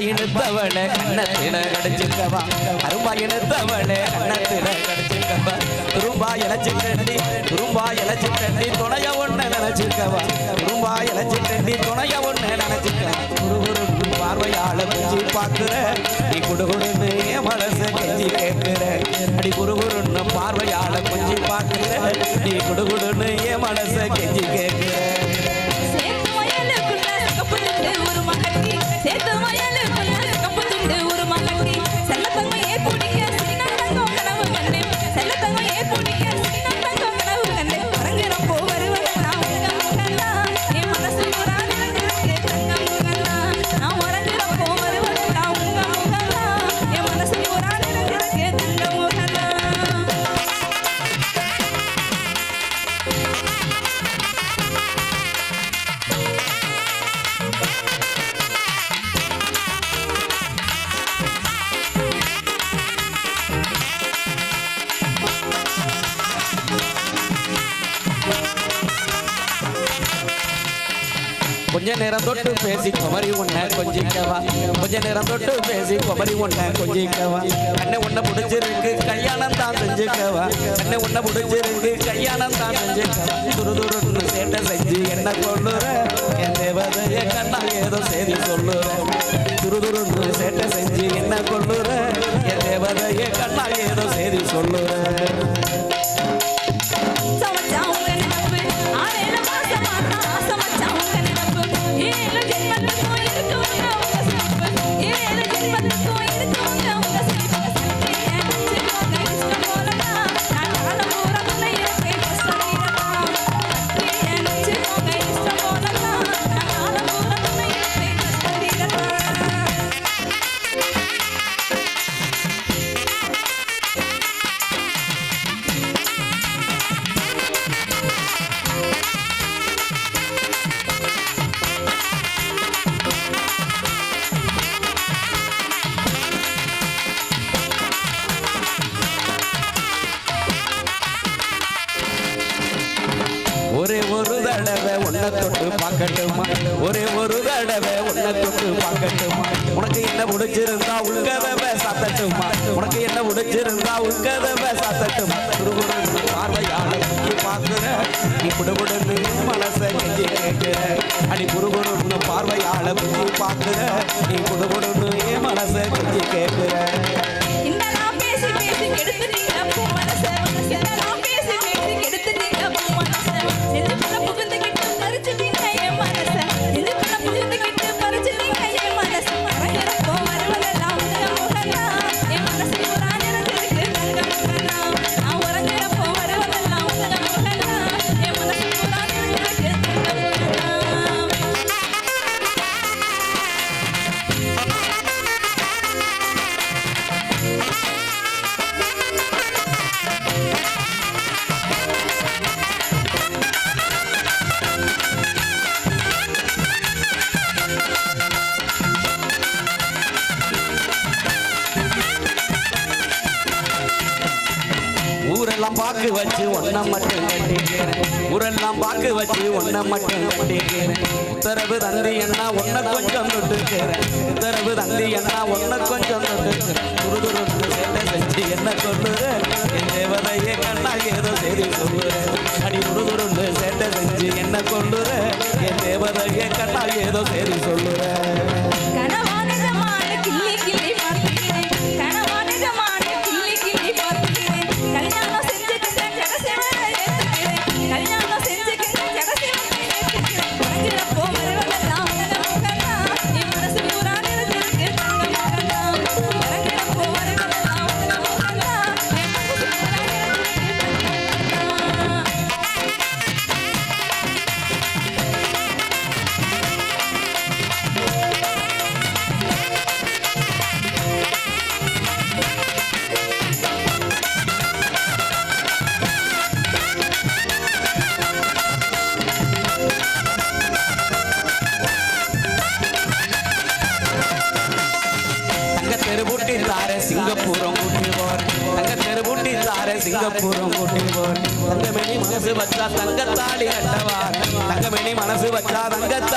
கரும்பா இழுத்தவளே கண்ணத்தில கடிச்சுக்கவா கரும்பா இழுத்தவளே கண்ணத்தில கடிச்சுக்கவா துரும்பா இழைச்சு கண்டி துரும்பா இழைச்சு கண்டி துணைய ஒண்ணு நினைச்சிருக்கவா? துரும்பா இழைச்சு கண்டி துணைய ஒண்ணு நினைச்சுக்கவா குருகுரு பார்வையாள குஞ்சி பார்க்கிற நீ குடுகுடுன்னு என் மனச கெஞ்சி கேட்கிற அடி குருகுருன்னு பார்வையாள குஞ்சி பார்க்கிற நீ குடுகுடுன்னு மனச கெஞ்சி கொஞ்ச நேரம் தொட்டு பேசி குமரி உன்னை கொஞ்சிக்கவா? கொஞ்ச நேரம் தொட்டு பேசி குமரி உன்னை கொஞ்சிக்கவா? அண்ணே உன்னை முடிஞ்சிருக்கு கல்யாணம் தான் செஞ்சுக்கவா? அண்ணே உன்னை முடிஞ்சிருக்கு கல்யாணம் தான் செஞ்சுக்கவா? துரு துருன்னு சேட்டை செஞ்சு என்ன கொள்ளுற? என் தேவதைய கண்ணா ஏதோ செய்தி சொல்லுற. துரு துருன்னு சேட்டை செஞ்சு என்ன கொள்ளுற? உடைச்சிருந்தா என்ன பிடிச்சிருந்தா சாத்தட்டுமா? உனக்கு என்ன உடைச்சிருந்தா உள்கதவை சாத்தட்டுமா? பார்வையாளர் பார்வையாள பார்க்குற நீ குடுகுடுன்னு ஊரெல்லாம் பாக்கு வச்சு ஒன்ன மட்டும் கட்டிக்கிறேன். ஊரெல்லாம் பாக்கு வச்சு ஒன்ன மட்டும் கட்டிக்கிறேன். உத்தரவு தந்தி என்ன ஒன்ன கொஞ்சம் தொட்டுக்கிறேன். உத்தரவு தந்தி என்ன ஒன்ன கொஞ்சம் தொட்டுக்கிறேன். துருதுருந்து சேட்டை செஞ்சு என்ன சொல்லுற? என் தேவதையே கண்ணா ஏதோ சரி சொல்லுறேன் அடி துருதுருந்து சேட்டை செஞ்சு என்ன கொள்ளுறேன் என் தேவதையே கண்ணா ஏதோ சரி சொல்லுறேன் மனசு கட்டவா. தங்கமணி மனசு வச்சா தங்கத்தாளி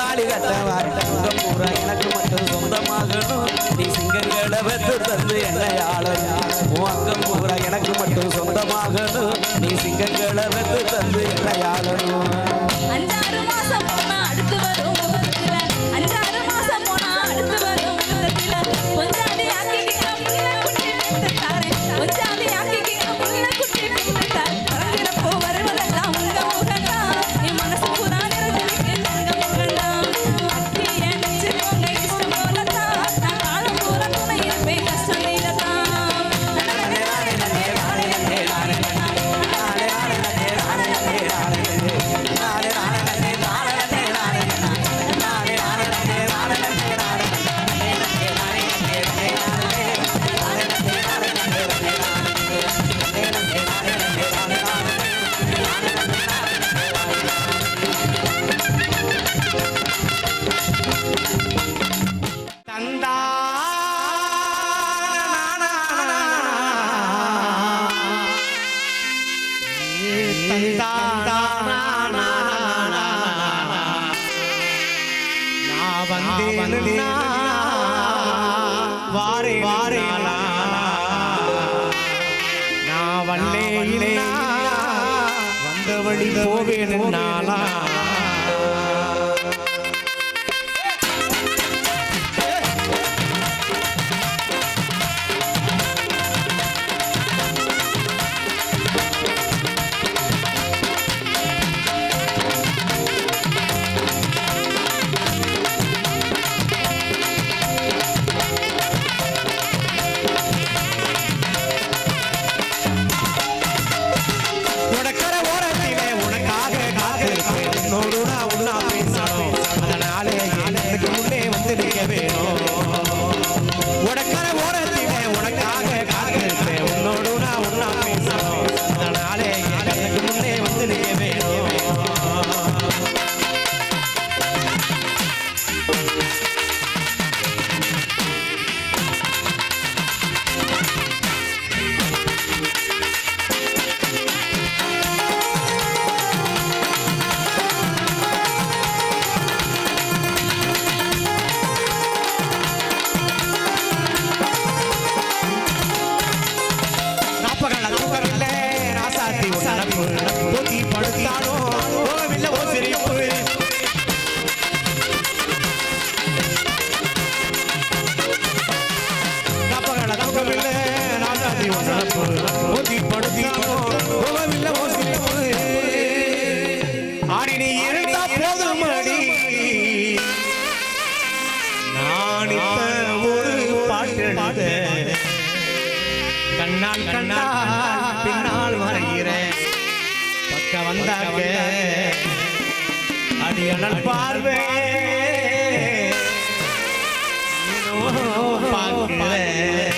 வந்தேன் வாரே வாரே நான் வல்லே வந்த வழி போவேன் நாளா. அடியனல் பார்வே பார்க்கிறேன்